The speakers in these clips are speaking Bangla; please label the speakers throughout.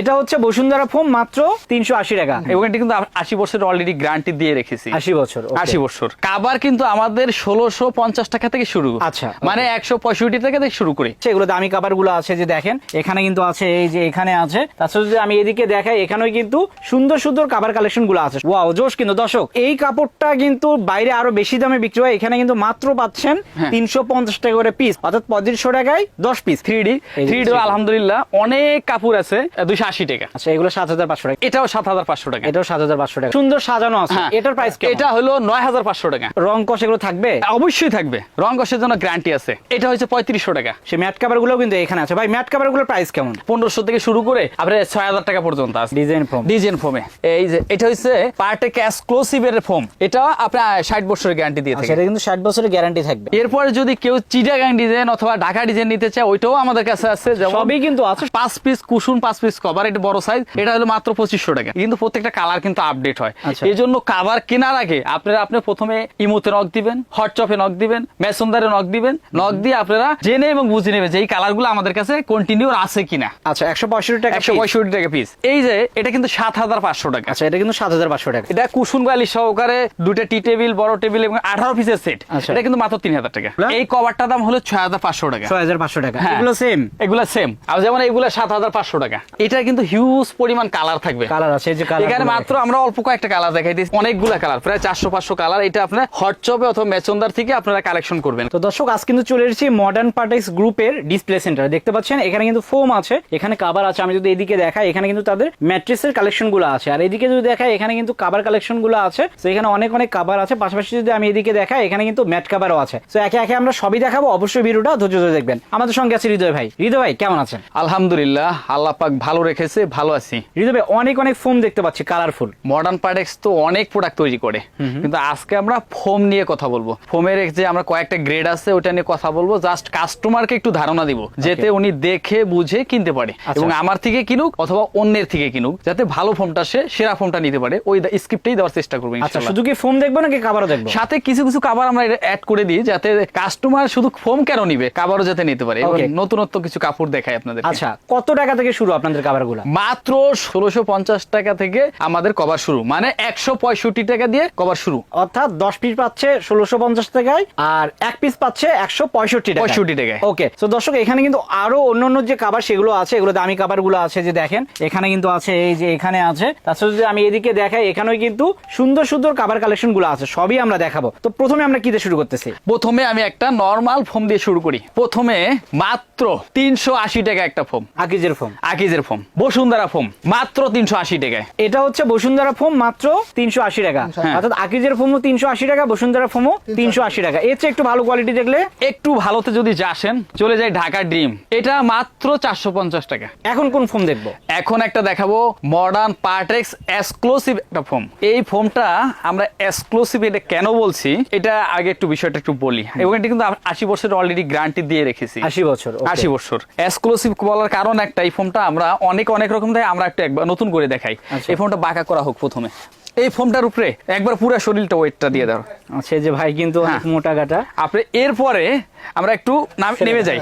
Speaker 1: এটা হচ্ছে বসুন্ধরা ফোম মাত্র তিনশো আশি টাকা।
Speaker 2: এবং এটা কিন্তু আশি বছরের অলরেডি গ্যারান্টি দিয়ে রেখেছি।
Speaker 1: আশি বছর
Speaker 2: আশি বছর। কাবার কিন্তু আমাদের ষোলোশো পঞ্চাশ টাকা থেকে শুরু।
Speaker 1: আচ্ছা,
Speaker 2: মানে একশো পঁয়ষট্টি টাকা থেকে শুরু করি।
Speaker 1: সেগুলো দামি কাবারগুলো আছে যে দেখেন এখানে কিন্তু আছে এই যে এখানে আছে। তাছাড়া যদি আমি এদিকে দেখাই এখানেও কিন্তু সুন্দর সুন্দর কাবার কালেকশনগুলো আছে। ওয়াও জোশ কিন্তু। দর্শক এই কাপড়টা কিন্তু বাইরে আরও বেশি দামে বিক্রি হয়। এখানে কিন্তু মাত্র পাচ্ছেন
Speaker 2: হ্যাঁ।
Speaker 1: তিনশো পঞ্চাশ টাকা করে পিস অর্থাৎ পঁয়ত্রিশশো টাকায় দশ piece
Speaker 2: three D three D আলহামদুলিল্লাহ অনেক কাপড় আছে। দুইশো আশি টাকা।
Speaker 1: আচ্ছা এগুলো সাত হাজার পাঁচশো টাকা।
Speaker 2: এটাও সাত হাজার পাঁচশো টাকা।
Speaker 1: এটাও সাত হাজার পাঁচশো টাকা। সুন্দর সাজানো আছে। এটার প্রাইস
Speaker 2: এটা হলো নয় হাজার পাঁচশো টাকা।
Speaker 1: রং কষ এগুলো থাকবে?
Speaker 2: অবশ্যই থাকবে। রং কষের জন্য গ্যারান্টি আছে। এটা হচ্ছে পঁয়ত্রিশশো টাকা।
Speaker 1: সে ম্যাট কাভারগুলো কিন্তু এখানে আছে। ভাই ম্যাট কাভারগুলোর প্রাইস কেমন?
Speaker 2: পনেরোশো থেকে শুরু করে আপনার ছয় হাজার টাকা পর্যন্ত আছে।
Speaker 1: ডিজাইন ফোম
Speaker 2: ডিজাইন ফোমে এই যে এটা হচ্ছে পার্টেক এক্সক্লুসিভের ফোম এটা আপনার ষাট বছরের গ্যারান্টি দিয়ে থাকে।
Speaker 1: সেটা কিন্তু ষাট বছরের গ্যারান্টি থাকবে।
Speaker 2: এরপরে যদি কেউ চিটাগাং ডিজাইন অথবা ঢাকা ডিজাইন নিতে চায় ওইটাও আমাদের কাছে আছে।
Speaker 1: সবই কিন্তু আছে।
Speaker 2: পাঁচ পিস কুসুন পাঁচ পিস কভার। এটা বড় সাইজ এটা হলো মাত্র পঁচিশশো টাকা। কিন্তু প্রত্যেকটা কালার কিন্তু আপডেট হয়। এই জন্য কাভার কেনার আগে আপনারা আপনি প্রথমে ইমোতে নক দিবেন হটচপে নক দিবেন মেসনদারে নক দিবেন নক দিয়ে আপনারা জেনে এবং বুঝে নেবেন যে এই কালারগুলো আমাদের কাছে কন্টিনিউ আছে কিনা।
Speaker 1: আচ্ছা একশো পঁয়ষট্টি টাকা
Speaker 2: একশো পঁয়ষট্টি টাকা পিস এই যে এটা কিন্তু সাত হাজার পাঁচশো টাকা।
Speaker 1: আচ্ছা এটা কিন্তু সাত হাজার পাঁচশো টাকা।
Speaker 2: এটা কুসুন বালি সহকারে দুটো টি টেবিল বড় টেবিল এবং আঠারো পিসের সেট
Speaker 1: আচ্ছা।
Speaker 2: এটা কিন্তু মাত্র তিন হাজার টাকা। এই কভারটার দাম হলো ছয় হাজার পাঁচশো টাকা।
Speaker 1: ছয় হাজার পাঁচশো টাকা।
Speaker 2: হ্যাঁ।
Speaker 1: এগুলো সেম
Speaker 2: এগুলা সেম আর যেমন এগুলা সাত হাজার পাঁচশো টাকা। এটা কিন্তু হিউজ পরিমাণ কালার থাকবে।
Speaker 1: কালার আছে যে কালার
Speaker 2: এখানে মাত্র আমরা অল্প কয়েকটা কালার দেখাই দিচ্ছি অনেকগুলা কালার প্রায় চারশো পাঁচশো কালার এটা আপনার হটচপে অথবা মেচন্দার থেকে আপনারা কালেকশন করবেন।
Speaker 1: তো দর্শক আজ কিন্তু চলে এসেছি মডার্ন পার্টেক্স গ্রুপের ডিসপ্লে সেন্টার দেখতে পাচ্ছেন এখানে কিন্তু ফোম আছে এখানে কাবার আছে। আমি যদি এদিকে দেখাই এখানে কিন্তু তাদের ম্যাট্রেসের কালেকশনগুলো আছে। আর এদিকে যদি দেখাই এখানে কিন্তু কাবার কালেকশনগুলো আছে। তো এখানে অনেক অনেক কাবার আছে। পাশাপাশি যদি আমি এদিকে দেখাই এখানে কিন্তু ম্যাট কাবারও আছে। তো একে একে আমরা সবই দেখাবো। অবশ্যই ভিডিওটা ধৈর্য ধরে দেখবেন। আমাদের সঙ্গে আছে হৃদয় ভাই। হৃদয় ভাই কেমন আছেন?
Speaker 2: আলহামদুলিল্লাহ আল্লাহ পাক ভালো রেখেছে ভালো আছি।
Speaker 1: হৃদয় অনেক অনেক ফোম দেখতে পাচ্ছি কালারফুল
Speaker 2: মডার্ন পার্টেক্স তো অনেক প্রোডাক্ট তৈরি করে। কিন্তু আজকে আমরা ফোম নিয়ে কথা বলব। ফোমের যে আমরা কয়েকটা গ্রেড আছে ওটা নিয়ে কথা বলব। জাস্ট কাস্টমারকে একটু ধারণা দিব যাতে উনি দেখে বুঝে কিনতে পারে।
Speaker 1: আচ্ছা।
Speaker 2: এবং আমার থেকে কিনুক অথবা অন্যের থেকে কিনুক যাতে ভালো ফোমটা সে সেরা ফোমটা নিতে পারে। ওই স্ক্রিপ্টটাই দেওয়ার চেষ্টা করব
Speaker 1: আচ্ছা। শুধু কি ফোম দেখব নাকি কাবারও দেখব?
Speaker 2: সাথে কিছু কিছু কাবার আমরা অ্যাড করে দিই যাতে কাস্টমার শুধু ফোম কেন নিবে কাবারও যাতে নিতে পারে। নতুনত্ব কিছু কাপড় দেখায় আপনাদের
Speaker 1: আচ্ছা কত টাকা থেকে শুরু আপনাদের কাবার গুলা
Speaker 2: মাত্র ষোলোশো পঞ্চাশ টাকা থেকে আমাদের কভার শুরু। মানে একশো পঁয়ষট্টি টাকা দিয়ে কভার শুরু।
Speaker 1: অর্থাৎ দশ পিস পাচ্ছে ষোলোশো পঞ্চাশ টাকায় আর এক পিস পাচ্ছে একশো পঁয়ষট্টি
Speaker 2: 65 টাকায়।
Speaker 1: ওকে তো দর্শক এখানে কিন্তু আরও অন্যান্য যে কাবার সেগুলো আছে এগুলো দামি কাবারগুলো আছে যে দেখেন এখানে কিন্তু আছে এই যে এখানে আছে। তাছাড়া যদি আমি এদিকে দেখাই এখানেও কিন্তু সুন্দর সুন্দর কাবার কালেকশনগুলো আছে সবই আমরা দেখাবো। তো প্রথমে আমরা কিতে শুরু করতেছি?
Speaker 2: প্রথমে আমি একটা নর্মাল ফোম দিয়ে শুরু করি। প্রথমে মাত্র তিনশো আশি টাকা একটা ফোম
Speaker 1: আকিজের ফোম
Speaker 2: আকিজের ফোম বসুন্ধরা ফোম মাত্র তিনশো আশি টাকায়।
Speaker 1: এটা হচ্ছে বসুন্ধরা ফোম মাত্র তিনশো আশি টাকা।
Speaker 2: হ্যাঁ।
Speaker 1: অর্থাৎ আকিজের ফোমও তিনশো আশি টাকা বসুন্ধরা ফোমও তিনশো আশি। টাকা। এর চেয়ে একটু ভালো কোয়ালিটি দেখলে
Speaker 2: একটু ভালোতে যদি আসেন চলে যায় ঢাকা ড্রিম এটা মাত্র চারশো পঞ্চাশ টাকা।
Speaker 1: এখন কোন ফোম দেখব?
Speaker 2: এখন একটা দেখাবো মডার্ন পার্টেক্স এক্সক্লুসিভ একটা ফোম। এই ফোমটা আমরা এক্সক্লুসিভ এটা কেন বলছি এটা আগে একটু বিষয়টা একটু বলি। এবং এটা কিন্তু আশি বছরের অলরেডি গ্যারান্টি দিয়ে রেখেছি।
Speaker 1: আশি বছর
Speaker 2: আশি বছর। এক্সক্লুসিভ বলার কারণ একটা এই ফোনটা আমরা অনেক অনেক রকম দেয় আমরা একটু একবার নতুন করে দেখাই।
Speaker 1: আচ্ছা।
Speaker 2: এই ফোনটা বাঁকা করা হোক প্রথমে। এই ফোনটার উপরে একবার পুরো শরীরটা ওয়েটটা দিয়ে দাও।
Speaker 1: সে যে ভাই কিন্তু
Speaker 2: হ্যাঁ।
Speaker 1: মোটা গাটা।
Speaker 2: আপনি এরপরে আমরা একটু নামে নেমে যাই।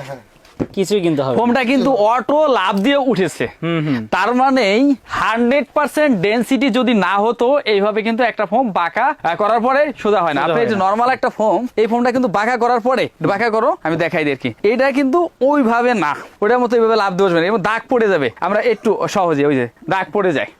Speaker 1: কিছুই কিনতে হবে
Speaker 2: ফোমটা কিন্তু অটো লাভ দিয়ে উঠেছে। তার মানেই হান্ড্রেড পার্সেন্ট ডেন্সিটি যদি না হতো এইভাবে কিন্তু একটা ফোম বাঁকা করার পরে সোজা হয় না। আপনি যে নর্মাল একটা ফোম এই ফোমটা কিন্তু বাঁকা করার পরে বাঁকা করো আমি দেখাই দিই এটা কিন্তু ওইভাবে না। ওটার মতো এইভাবে লাভ দিয়ে না। এবং দাগ পড়ে যাবে। আমরা একটু সহজে ওই যে দাগ পড়ে যায়।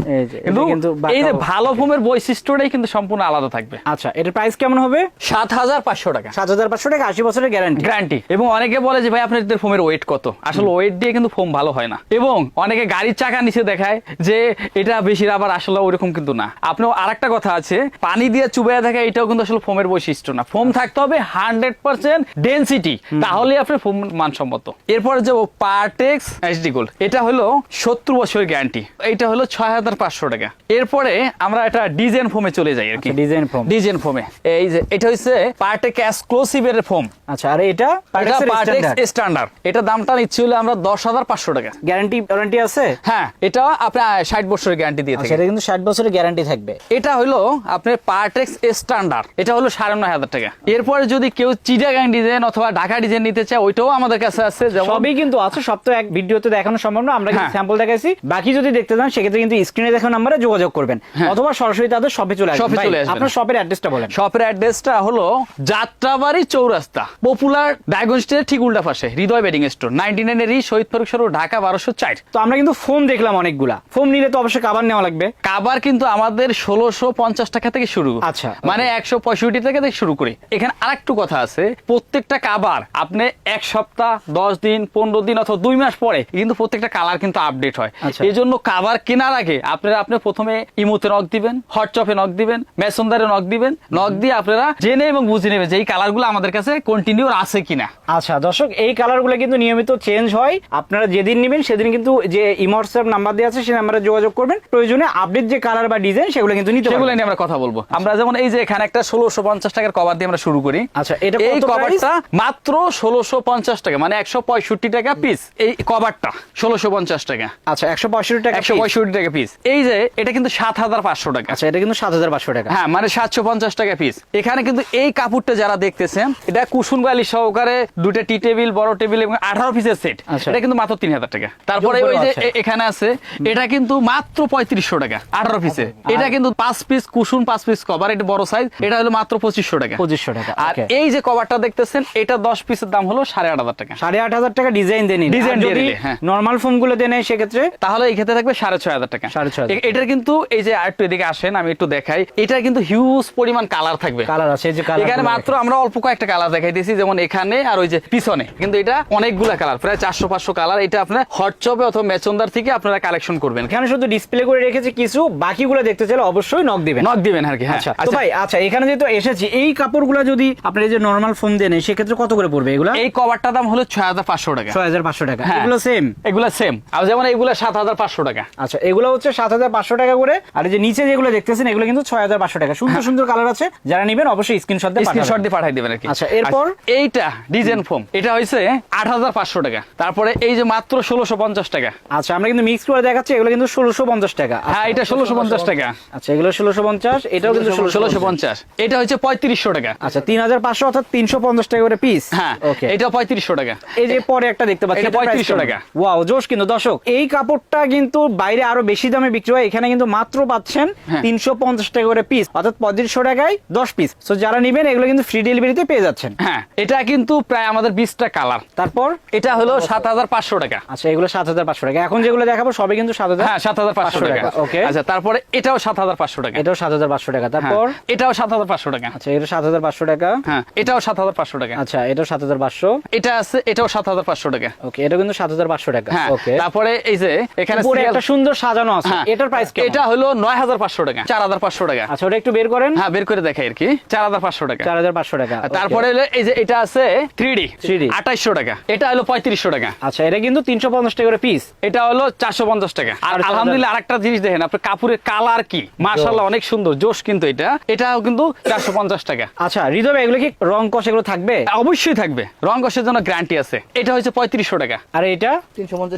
Speaker 2: কিন্তু এই যে। ভালো ফোমের বৈশিষ্ট্যটাই কিন্তু সম্পূর্ণ আলাদা থাকবে।
Speaker 1: আচ্ছা এটার প্রাইস কেমন হবে?
Speaker 2: সাত হাজার পাঁচশো টাকা।
Speaker 1: সাত হাজার পাঁচশো টাকা আশি বছরের গ্যারান্টি
Speaker 2: গ্যারান্টি এবং অনেকে বলে যে ভাই আপনাদের ফোমের ওয়েট কত? আসলে ওয়েট দিয়ে কিন্তু ফোম ভালো হয় না। এবং অনেকে গাড়ির চাকা নিচে দেখায় যে এটা বেশি রাবার আসলে ওইরকম কিন্তু না। আপনি আরেকটা কথা আছে পানি দিয়ে চুবাইয়া দেখা এটাও কিন্তু আসলে ফোমের বৈশিষ্ট্য না। ফোম থাকতে হবে হান্ড্রেড পার্সেন্ট ডেন্সিটি তাহলে আপনি ফোম মানসম্মত। এরপরে যে পার্টেক্স এইচডি গোল্ড এটা হলো সত্তর বছরের গ্যারান্টি এটা হলো ছয় হাজার পাঁচশো টাকা। এরপরে আমরা এটা ডিজাইন ফোমে চলে যাই আর কি।
Speaker 1: ডিজাইন ফোম
Speaker 2: ডিজাইন ফোমে এই যে এটা হচ্ছে পার্টেক এক্সক্লুসিভ এর ফোম
Speaker 1: আচ্ছা আর এটা
Speaker 2: পার্টেক্স স্ট্যান্ডার্ড এটা দামটা নিচ্ছি হলো আমরা দশ হাজার পাঁচশো টাকা।
Speaker 1: গ্যারান্টি ওয়ারেন্টি আছে?
Speaker 2: হ্যাঁ এটা আপনার ষাট বছরের গ্যারান্টি দিয়ে
Speaker 1: আচ্ছা
Speaker 2: থাকে।
Speaker 1: এটা কিন্তু ষাট বছরের গ্যারান্টি থাকবে।
Speaker 2: এটা হলো আপনার পার্টেক্স স্ট্যান্ডার্ড এটা হলো সাড়ে নয় হাজার টাকা। এরপরে যদি কেউ চিটাগাং ডিজাইন অথবা ঢাকা ডিজাইন নিতে চায় ওইটাও আমাদের কাছে আছে
Speaker 1: সবই কিন্তু আছে সব তো এক ভিডিওতে দেখানো সম্ভব না আমরা কিন্তু
Speaker 2: হ্যাঁ।
Speaker 1: স্যাম্পল দেখাইছি। বাকি যদি দেখতে চান সেক্ষেত্রে কিন্তু স্ক্রিনে দেখানো নাম্বারে যোগাযোগ করবেন। অথবা সরাসরি তাদের শপে চলে আসবেন।
Speaker 2: চলে আসবেন।
Speaker 1: আপনার শপের অ্যাড্রেসটা বলেন।
Speaker 2: শপের অ্যাড্রেসটা হলো যাত্রাবাড়ি চৌরাস্তা পপুলার ডায়গন স্টের ঠিক উল্টা পাশে হৃদয় বেডিং স্টোর নাইনটি নাইনের এই শহীদ ফারুক সরু ঢাকা বারোশো চার।
Speaker 1: তো আমরা কিন্তু ফোম দেখলাম অনেকগুলা। ফোম নিলে তো অবশ্যই কাবার নেওয়া লাগবে।
Speaker 2: কাবার কিন্তু আমাদের ষোলোশো পঞ্চাশ টাকা থেকে শুরু।
Speaker 1: আচ্ছা,
Speaker 2: মানে একশো পঁয়ষট্টি টাকা থেকে শুরু করি। এখানে আরেকটু কথা আছে প্রত্যেকটা কাবার আপনি এক সপ্তাহ দশ দিন পনেরো দিন অথবা দুই মাস পরে কিন্তু প্রত্যেকটা কালার কিন্তু আপডেট হয়।
Speaker 1: আচ্ছা।
Speaker 2: এই জন্য কাবার কেনার আগে আপনারা আপনি প্রথমে ইমোতে নক দিবেন হোয়াটসঅ্যাপে নক দিবেন মেসেঞ্জারে নক দিবেন নক দিয়ে আপনারা জেনে এবং বুঝে নেবেন যে এই কালারগুলো আমাদের কাছে কন্টিনিউ আছে কিনা।
Speaker 1: আচ্ছা দর্শক এই কালারগুলো কিন্তু নিয়মিত চেঞ্জ হয়। আপনারা যেদিন নেবেন সেদিন কিন্তু যে ইমোটসঅ্যাপ নাম্বার দেওয়া আছে সেই নাম্বারে যোগাযোগ করবেন। প্রয়োজনে আপডেট যে কালার বা ডিজাইন সেগুলো কিন্তু নিতে
Speaker 2: সেগুলো নিয়ে আমরা কথা বলব। আমরা যেমন এই যে এখানে একটা ষোলোশো পঞ্চাশ টাকার কভার দিয়ে আমরা শুরু করি।
Speaker 1: আচ্ছা, এটা
Speaker 2: এই কভারটা মাত্র ষোলোশো পঞ্চাশ টাকা মানে একশো পঁয়ষট্টি টাকা পিস এই কভারটা ষোলোশো পঞ্চাশ টাকা।
Speaker 1: আচ্ছা একশো পঁয়ষট্টি টাকা
Speaker 2: একশো পঁয়ষট্টি টাকা পিস এই যে এটা কিন্তু সাত হাজার পাঁচশো টাকা।
Speaker 1: আচ্ছা এটা কিন্তু সাত হাজার পাঁচশো টাকা।
Speaker 2: হ্যাঁ মানে সাতশো পঞ্চাশ টাকা পিস এখানে কিন্তু এই কাপড়টা যারা দেখতেছেন এটা কুসুম বালি সহকারে দুটো টি টেবিল বড় টেবিল এবং আঠারো পিসের সেট
Speaker 1: আচ্ছা।
Speaker 2: এটা কিন্তু মাত্র তিন হাজার টাকা। তারপরে ওই যে এখানে আছে এটা কিন্তু মাত্র পঁয়ত্রিশশো টাকা আঠারো পিসে। এটা কিন্তু পাঁচ পিস কুসুম পাঁচ পিস কভার এটা বড় সাইজ এটা হলো মাত্র পঁচিশশো টাকা।
Speaker 1: পঁচিশশো টাকা
Speaker 2: আর এই যে কভারটা দেখতেছেন এটা দশ পিসের দাম হলো সাড়ে আট হাজার টাকা।
Speaker 1: সাড়ে আট হাজার টাকা ডিজাইন দেনি
Speaker 2: দিয়ে
Speaker 1: যদি
Speaker 2: হ্যাঁ।
Speaker 1: নর্মাল ফোমগুলো দেনে সেক্ষেত্রে
Speaker 2: তাহলে এই ক্ষেত্রে থাকবে সাড়ে ছয় হাজার টাকা।
Speaker 1: সাড়ে ছয়
Speaker 2: কিন্তু এই যে আর একটু এদিকে আসেন আমি একটু দেখাই। এটার কিন্তু হিউজ পরিমাণ কালার থাকবে।
Speaker 1: কালার আছে এই যে কালার
Speaker 2: এখানে মাত্র আমরা অল্প কয়েকটা কালার দেখাই দিয়েছি যেমন এখানে আর ওই যে পিছনে। কিন্তু এটা অনেকগুলা কালার প্রায় চারশো পাঁচশো কালার এটা আপনার হটচপে অথবা মেচন্দার থেকে আপনারা কালেকশন করবেন।
Speaker 1: এখানে শুধু ডিসপ্লে করে রেখেছে কিছু বাকিগুলো দেখতে চাইলে অবশ্যই নক দিবেন।
Speaker 2: নক দিবেন আর কি হ্যাঁ।
Speaker 1: আচ্ছা
Speaker 2: আচ্ছা,
Speaker 1: ভাই আচ্ছা এখানে যেহেতু এসেছি এই কাপড়গুলো যদি আপনার এই যে নর্মাল ফোম দেন সেক্ষেত্রে কত করে পড়বে এগুলো?
Speaker 2: এই কভারটার দাম হলো ছয় হাজার পাঁচশো টাকা।
Speaker 1: ছয় হাজার পাঁচশো টাকা।
Speaker 2: হ্যাঁ।
Speaker 1: এগুলো সেম
Speaker 2: এগুলা সেম আর যেমন এগুলা সাত হাজার পাঁচশো টাকা।
Speaker 1: আচ্ছা এগুলো হচ্ছে সাত হাজার পাঁচশো টাকা করে। আর এই যে নিচে যেগুলো দেখতেছেন এগুলো কিন্তু ছয় হাজার পাঁচশো টাকা। সুন্দর সুন্দর কালার আছে। যারা নেবেন অবশ্যই স্ক্রিনশট দিয়ে
Speaker 2: স্ক্রিনশট। দিয়ে পাঠাই দেবেন আর কি।
Speaker 1: আচ্ছা, এরপর?
Speaker 2: এইটা ডিজাইন ফোম এটা হয়েছে আট হাজার পাঁচশো টাকা। তারপরে এই যে মাত্র ষোলোশো পঞ্চাশ টাকা।
Speaker 1: আচ্ছা আমরা কিন্তু মিক্স করে দেখাচ্ছি এগুলো কিন্তু ষোলোশো পঞ্চাশ টাকা।
Speaker 2: হ্যাঁ এটা ষোলোশো পঞ্চাশ টাকা।
Speaker 1: আচ্ছা এগুলো ষোলোশো পঞ্চাশ এটাও কিন্তু
Speaker 2: ষোলোশো পঞ্চাশ। এটা হচ্ছে পঁয়ত্রিশশো টাকা।
Speaker 1: আচ্ছা তিন হাজার পাঁচশো অর্থাৎ তিনশো পঞ্চাশ টাকা করে পিস
Speaker 2: হ্যাঁ
Speaker 1: ওকে
Speaker 2: এটা পঁয়ত্রিশশো টাকা।
Speaker 1: এই যে পরে একটা দেখতে পাচ্ছি
Speaker 2: 3500 টাকা।
Speaker 1: ওয়াও জোশ কিন্তু দর্শক এই কাপড়টা কিন্তু বাইরে আরও বেশি দামে বিক্রি হয় এখানে কিন্তু মাত্র পাচ্ছেন
Speaker 2: হ্যাঁ।
Speaker 1: তিনশো পঞ্চাশ টাকা করে পিস অর্থাৎ পঁয়ত্রিশশো টাকায় দশ পিস তো যারা নিবেন এগুলো কিন্তু ফ্রি ডেলিভারিতে পেয়ে যাচ্ছেন।
Speaker 2: হ্যাঁ এটা কিন্তু প্রায় আমাদের বিশটা কালার
Speaker 1: তারপর
Speaker 2: এটা হলো সাত হাজার পাঁচশো টাকা
Speaker 1: আচ্ছা এগুলো সাত হাজার পাঁচশো টাকা এখন যেগুলো দেখাবো সবই কিন্তু সাত হাজার
Speaker 2: হ্যাঁ সাত হাজার পাঁচশো টাকা
Speaker 1: ওকে
Speaker 2: আচ্ছা তারপরে এটাও সাত হাজার পাঁচশো টাকা
Speaker 1: এটাও সাত হাজার পাঁচশো টাকা
Speaker 2: হ্যাঁ,
Speaker 1: তারপর
Speaker 2: এটাও সাত হাজার পাঁচশো টাকা
Speaker 1: আচ্ছা এটা সাত হাজার পাঁচশো টাকা
Speaker 2: হ্যাঁ এটাও সাত হাজার পাঁচশো টাকা
Speaker 1: আচ্ছা এটাও সাত হাজার পাঁচশো
Speaker 2: এটা আছে এটাও সাত হাজার পাঁচশো টাকা
Speaker 1: ওকে এটা কিন্তু সাত হাজার পাঁচশো টাকা
Speaker 2: হ্যাঁ
Speaker 1: ওকে
Speaker 2: তারপরে এই যে এখানে
Speaker 1: একটা সুন্দর সাজানো আছে
Speaker 2: হ্যাঁ,
Speaker 1: এটার প্রাইস
Speaker 2: এটা হলো নয় হাজার পাঁচশো টাকা চার হাজার পাঁচশো টাকা
Speaker 1: আচ্ছা ওটা একটু বের করেন
Speaker 2: হ্যাঁ বের করে দেখাই আর কি চার হাজার পাঁচশো টাকা
Speaker 1: চার হাজার পাঁচশো টাকা
Speaker 2: তারপরে এই যে এটা আছে থ্রি ডি
Speaker 1: 3D
Speaker 2: আঠাইশশো টাকা এটা হলো পঁয়ত্রিশশো টাকা।
Speaker 1: আচ্ছা এটা কিন্তু তিনশো পঞ্চাশ টাকা করে পিস
Speaker 2: এটা হলো চারশো পঞ্চাশ টাকা। আর
Speaker 1: চারশো
Speaker 2: আলহামদুলিল্লাহ আরেকটা জিনিস দেখেন আপনার কাপড়ের কালার কি? মাশাল্লাহ অনেক সুন্দর জোশ কিন্তু এটা। এটাও কিন্তু চারশো পঞ্চাশ টাকা।
Speaker 1: আচ্ছা হৃদয় এগুলো কি রং কষ এগুলো থাকবে?
Speaker 2: অবশ্যই থাকবে। রং কষের জন্য গ্যারান্টি আছে। এটা হচ্ছে পঁয়ত্রিশশো টাকা।
Speaker 1: আর এটা?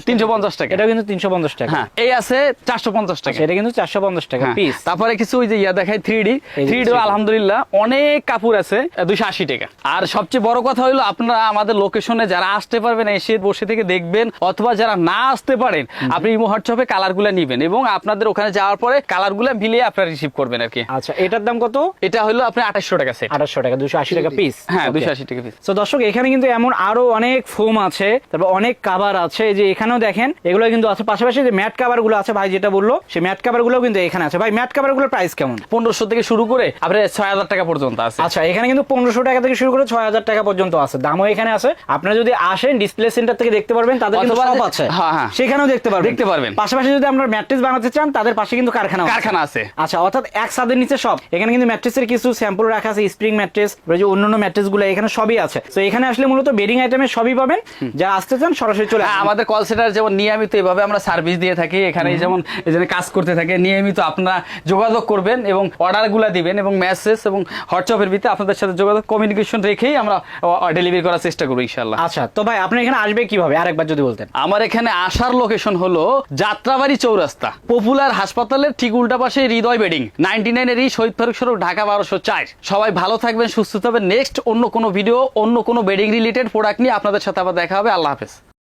Speaker 2: তিনশো পঞ্চাশ টাকা।
Speaker 1: এটা কিন্তু তিনশো পঞ্চাশ টাকা।
Speaker 2: হ্যাঁ এই আছে চারশো পঞ্চাশ টাকা।
Speaker 1: আচ্ছা, এটা কিন্তু চারশো পঞ্চাশ টাকা
Speaker 2: হ্যাঁ।
Speaker 1: পিস
Speaker 2: তারপরে কিছু ওই যে ইয়া দেখায় থ্রি ডি থ্রি ডি আলহামদুলিল্লাহ অনেক কাপড় আছে দুইশো আশি টাকা। আর সবচেয়ে বড় কথা হলো আপনারা আমাদের লোকেশনে যারা আসতে পারবেন এসে বসে থেকে দেখবেন অথবা যারা না আসতে পারেন আপনি ইমো হোয়াটসঅ্যাপে কালারগুলা নিবেন এবং আপনাদের ওখানে যাওয়ার পরে কালারগুলা মিলিয়ে আপনারা রিসিভ করবেন আর কি।
Speaker 1: আচ্ছা এটার দাম কত?
Speaker 2: এটা হলো আপনি আঠাশশো টাকা সেট
Speaker 1: আঠাশশো টাকা দুশো আশি টাকা পিস
Speaker 2: হ্যাঁ দুইশো আশি টাকা পিস
Speaker 1: তো দর্শক এখানে কিন্তু এমন আরও অনেক ফোম আছে তারপর অনেক কাভার আছে যে এখানেও দেখেন এগুলো কিন্তু আছে। পাশাপাশি যে ম্যাট কাভারগুলো আছে ভাই যেটা বলল সেই ম্যাট কাভারগুলো কিন্তু এখানে আছে। ভাই ম্যাট কাভারগুলোর প্রাইস কেমন?
Speaker 2: পনেরোশো থেকে শুরু করে আপনার ছয় হাজার টাকা পর্যন্ত আছে।
Speaker 1: আচ্ছা এখানে কিন্তু পনেরোশো টাকা থেকে শুরু করে ছয় হাজার টাকা পর্যন্ত আছে। দামও এখানে আছে। আপনারা যদি আসেন ডিসপ্লে সেন্টার থেকে দেখতে পারবেন তাদের কিন্তু সব আছে।
Speaker 2: হ্যাঁ, হ্যাঁ।
Speaker 1: সেখানেও দেখতে পারবেন।
Speaker 2: দেখতে পারবেন।
Speaker 1: পাশাপাশি যদি আপনারা ম্যাট্রেস বানাতে চান তাদের পাশে কিন্তু কারখানা
Speaker 2: কারখানা আছে।
Speaker 1: আচ্ছা অর্থাৎ এক ছাদের নিচে সব। এখানে কিন্তু ম্যাট্রেসের কিছু স্যাম্পল রাখা আছে স্প্রিং ম্যাট্রেস যে অন্যান্য ম্যাট্রেসগুলো এখানে সবই আছে। তো এখানে আসলে মূলত বেডিং আইটেমের সবই পাবেন। যারা আসতে চান সরাসরি চলে
Speaker 2: হ্যাঁ, আমাদের কল সেন্টার যেমন নিয়মিত এভাবে আমরা সার্ভিস দিয়ে থাকি এখানে যেমন এখানে কাজ করতে থাকে নিয়মিত আপনারা যোগাযোগ করবেন এবং অর্ডারগুলো দিবেন এবং মেসেজ এবং হোয়াটসঅ্যাপের ভিত্তিতে আপনাদের সাথে যোগাযোগ কমিউনিকেশন রেখেই আমরা ডেলিভারি করার চেষ্টা করব ইনশাল্লাহ
Speaker 1: আচ্ছা তো ভাই, আপনি এখানে আসবে কীভাবে? আরেকবার যদি বলতেন।
Speaker 2: আমার এখানে আসার লোকেশন হলো যাত্রাবাড়ি চৌরাস্তা। পপুলার হাসপাতালের ঠিক উল্টা পাশে হৃদয় বেডিং। নাইনটি নাইনের এই শহীদ ফারুক সড়ক ঢাকা বারোশো চার। সবাই ভালো থাকবেন, সুস্থ থাকবেন। নেক্সট অন্য কোনো ভিডিও অন্য কোনো বেডিং রিলেটেড প্রোডাক্ট নিয়ে আপনাদের সাথে আবার দেখা হবে। আল্লাহ হাফেজ।